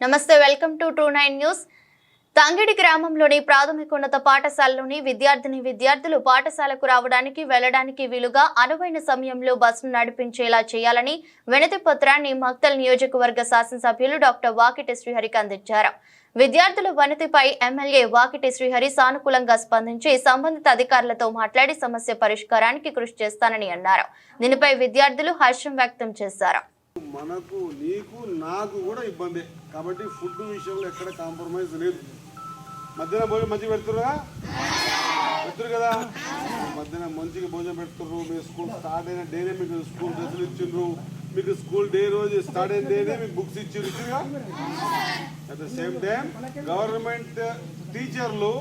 నమస్తే welcome to two nine news Tangidi గ్రామంలోని ప్రాథమికోన్నత పాఠశాలలోని విద్యార్థిని విద్యార్థులు పాఠశాలకు రావడానికి వెళ్ళడానికి వీలుగా అనువైన సమయంలో బస్సును నడిపించేలా చేయాలని వినతి పత్రాన్ని మక్తల్ నియోజకవర్గ శాసనసభ్యులు డాక్టర్ వాకిటి శ్రీహరికి అందించారు. విద్యార్థుల వనతిపై ఎమ్మెల్యే వాకిటి శ్రీహరి సానుకూలంగా స్పందించి సంబంధిత అధికారులతో మాట్లాడి సమస్య పరిష్కారానికి కృషి చేస్తానని అన్నారు. దీనిపై విద్యార్థులు హర్షం వ్యక్తం చేశారు. మనకు నీకు నాకు కూడా ఇబ్బందే. కాబట్టి ఫుడ్ విషయంలో ఎక్కడ కాంప్రమైజ్ లేదు. మధ్యాహ్నం భోజనం మంచిగా పెడుతురుగా పెడుతురు కదా? మధ్యాహ్నం మంచిగా భోజనం పెడుతుర్రు. మీ స్కూల్ స్టార్ట్ అయిన డేనే మీకు స్కూల్ డ్రెస్సులు ఇచ్చిండ్రు. మీకు స్కూల్ డే రోజు స్టార్ట్ అయిన డేనే మీకు బుక్స్ ఇచ్చిండ్రు. ఇచ్చిండ్రుగా? At the same time government టీచర్లు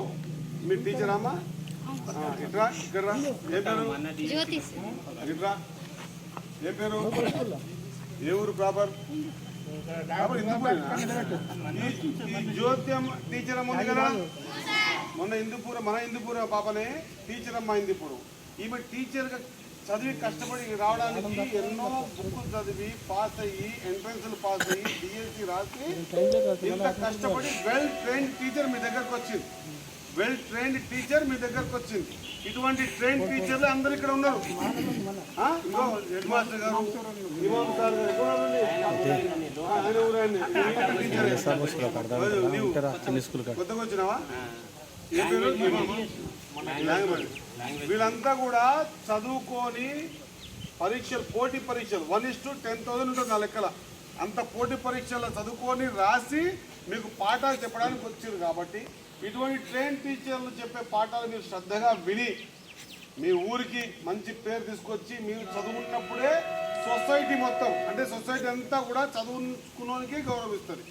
మీ టీచర్ అమ్మా? ఇట్రా ఇక్కడ. ఏం పేరు? ఇట్రా. ఏం పేరు? ఏ ఊరు ప్రాపర్? జ్యోత్యం టీచర్ అమ్మ ఉంది కదా? మొన్న హిందూపూర మన హిందూపూర పాపనే టీచర్ అమ్మ హిందూపురం ఈమె టీచర్ చదివి కష్టపడి రావడానికి ఎన్నో బుక్కులు చదివి పాస్ అయ్యి ఎంట్రన్స్లు పాస్ అయ్యి డిఎస్సి రాసి ఇంత కష్టపడి వెల్ ట్రైన్ టీచర్ మీ దగ్గరకు వచ్చింది. వెల్ ట్రైన్డ్ టీచర్ మీ దగ్గరకు వచ్చింది. ఇటువంటి ట్రైన్ టీచర్లు అందరు ఇక్కడ ఉన్నారు. హెడ్ మాస్టర్ గారు ఇమాం సార్ కొత్తగా వచ్చినావా. వీళ్ళంతా కూడా చదువుకొని పరీక్షలు పోటీ పరీక్షలు. One is to ten thousand ఉంటుంది నా లెక్కల. అంత పోటీ పరీక్షలు చదువుకొని రాసి మీకు పాఠాలు చెప్పడానికి వచ్చారు కాబట్టి ఇటువంటి ట్రైన్ టీచర్లు చెప్పే పాఠాలు మీరు శ్రద్ధగా విని మీ ఊరికి మంచి పేరు తీసుకొచ్చి మీరు చదువుకున్నప్పుడే సొసైటీ మొత్తం అంటే సొసైటీ అంతా కూడా చదువుకున్నోనికే గౌరవిస్తుంది.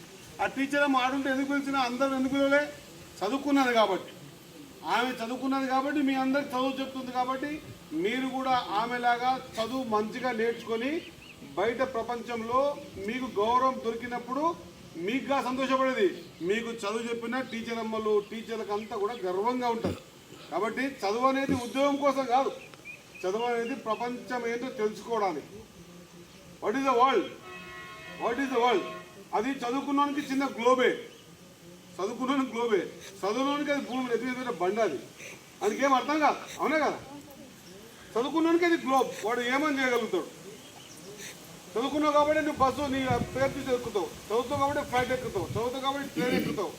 ఆ టీచర్ ఏమో ఆడుంటే ఎందుకు పిలిచినా అందరూ ఎందుకు పిలవలే? చదువుకున్నది కాబట్టి. ఆమె చదువుకున్నది కాబట్టి మీ అందరికి చదువు చెప్తుంది కాబట్టి మీరు కూడా ఆమెలాగా చదువు మంచిగా నేర్చుకొని బయట ప్రపంచంలో మీకు గౌరవం దొరికినప్పుడు మీకుగా సంతోషపడేది. మీకు చదువు చెప్పిన టీచర్ అమ్మలు టీచర్లకు అంతా కూడా గర్వంగా ఉంటుంది. కాబట్టి చదువు అనేది ఉద్యోగం కోసం కాదు. చదువు అనేది ప్రపంచం ఏంటో తెలుసుకోవడానికి. What is the world what is the world అది చదువుకున్నానికి చిన్న గ్లోబే చదువుకున్నాను గ్లోబే చదువులోనికి అది భూమి. ఎదురు ఎదురు అది. అందుకేం అర్థం కాదు. అవునా కదా? చదువుకున్నానికి అది గ్లోబ్ వాడు ఏమని చేయగలుగుతాడు? చదువుకున్నావు కాబట్టి నువ్వు బస్సు నీ పేరు తీసి ఎక్కుతావు చదువుతావు కాబట్టి ఫ్లైట్ ఎక్కుతావు. చదువుతావు కాబట్టి ట్రైన్ ఎక్కుతావు.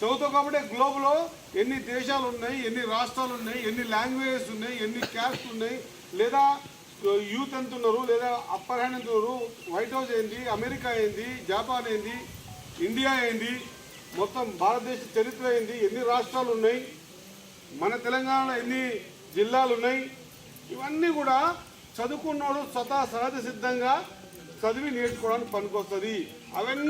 చదువుతావు కాబట్టి గ్లోబ్లో ఎన్ని దేశాలు ఉన్నాయి ఎన్ని రాష్ట్రాలు ఉన్నాయి ఎన్ని లాంగ్వేజెస్ ఉన్నాయి ఎన్ని క్యాస్ట్ ఉన్నాయి లేదా యూత్ ఎంత ఉన్నారు లేదా అప్పర్ హ్యాండ్ ఎంత ఉన్నారు వైట్ హౌస్ ఏంది అమెరికా ఏంది జపాన్ ఏంది ఇండియా ఏంది మొత్తం భారతదేశ చరిత్ర ఏంది ఎన్ని రాష్ట్రాలు ఉన్నాయి మన తెలంగాణలో ఎన్ని జిల్లాలు ఉన్నాయి ఇవన్నీ కూడా చదువుకున్నోడు స్వతహా సహజ సిద్ధంగా చదివి నేర్చుకోవడానికి పనికొస్తుంది. అవన్నీ